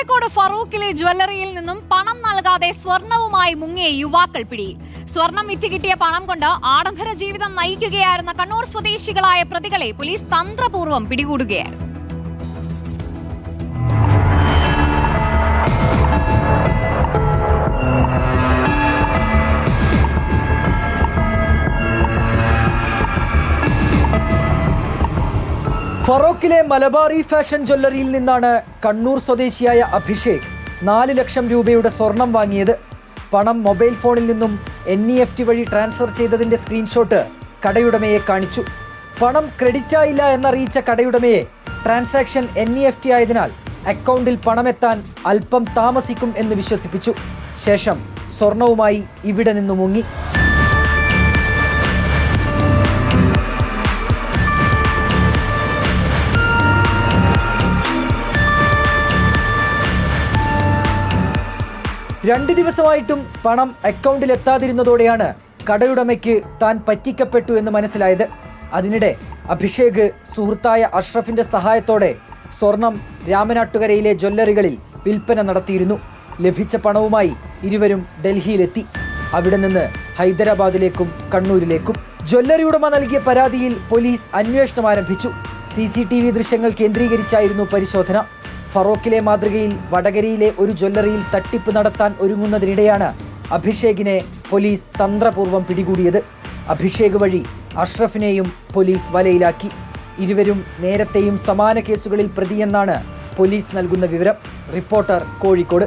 കോഴിക്കോട് ഫറൂഖിലെ ജ്വല്ലറിയിൽ നിന്നും പണം നൽകാതെ സ്വർണവുമായി മുങ്ങിയ യുവാക്കൾ പിടിയിൽ സ്വർണം വിറ്റ് കിട്ടിയ പണം കൊണ്ട് ആഡംബര ജീവിതം നയിക്കുകയായിരുന്ന കണ്ണൂർ സ്വദേശികളായ പ്രതികളെ പോലീസ് തന്ത്രപൂർവം പിടികൂടുകയായിരുന്നു. ഫറോക്കിലെ മലബാറി ഫാഷൻ ജ്വല്ലറിയിൽ നിന്നാണ് കണ്ണൂർ സ്വദേശിയായ അഭിഷേക് നാല് ലക്ഷം രൂപയുടെ സ്വർണം വാങ്ങിയത്. പണം മൊബൈൽ ഫോണിൽ നിന്നും എൻ ഇ എഫ് ടി വഴി ട്രാൻസ്ഫർ ചെയ്തതിന്റെ സ്ക്രീൻഷോട്ട് കടയുടമയെ കാണിച്ചു. പണം ക്രെഡിറ്റ് ആയില്ല എന്നറിയിച്ച കടയുടമയെ transaction N E F T ആയതിനാൽ അക്കൗണ്ടിൽ പണമെത്താൻ അല്പം താമസിക്കും എന്ന് വിശ്വസിപ്പിച്ചു. ശേഷം സ്വർണവുമായി ഇവിടെ നിന്ന് മുങ്ങി. രണ്ട് ദിവസമായിട്ടും പണം അക്കൗണ്ടിൽ എത്താതിരുന്നതോടെയാണ് കടയുടമയ്ക്ക് താൻ പറ്റിക്കപ്പെട്ടു എന്ന് മനസ്സിലായത്. അതിനിടെ അഭിഷേക് സുഹൃത്തായ അഷ്റഫിന്റെ സഹായത്തോടെ സ്വർണം രാമനാട്ടുകരയിലെ ജ്വല്ലറികളിൽ വിൽപ്പന നടത്തിയിരുന്നു. ലഭിച്ച പണവുമായി ഇരുവരും ഡൽഹിയിലെത്തി. അവിടെ നിന്ന് ഹൈദരാബാദിലേക്കും കണ്ണൂരിലേക്കും. ജ്വല്ലറി ഉടമ നൽകിയ പരാതിയിൽ പോലീസ് അന്വേഷണം ആരംഭിച്ചു. സി സി ടി വി ദൃശ്യങ്ങൾ കേന്ദ്രീകരിച്ചായിരുന്നു പരിശോധന. ഫറോക്കിലെ മാതൃകയിൽ വടകരയിലെ ഒരു ജ്വല്ലറിയിൽ തട്ടിപ്പ് നടത്താൻ ഒരുങ്ങുന്നതിനിടെയാണ് അഭിഷേകിനെ പോലീസ് തന്ത്രപൂർവം പിടികൂടിയത്. അഭിഷേക് വഴി അഷ്റഫിനെയും പോലീസ് വലയിലാക്കി. ഇരുവരും നേരത്തെയും സമാന കേസുകളിൽ പ്രതിയെന്നാണ് പോലീസ് നൽകുന്ന വിവരം. റിപ്പോർട്ടർ കോഴിക്കോട്.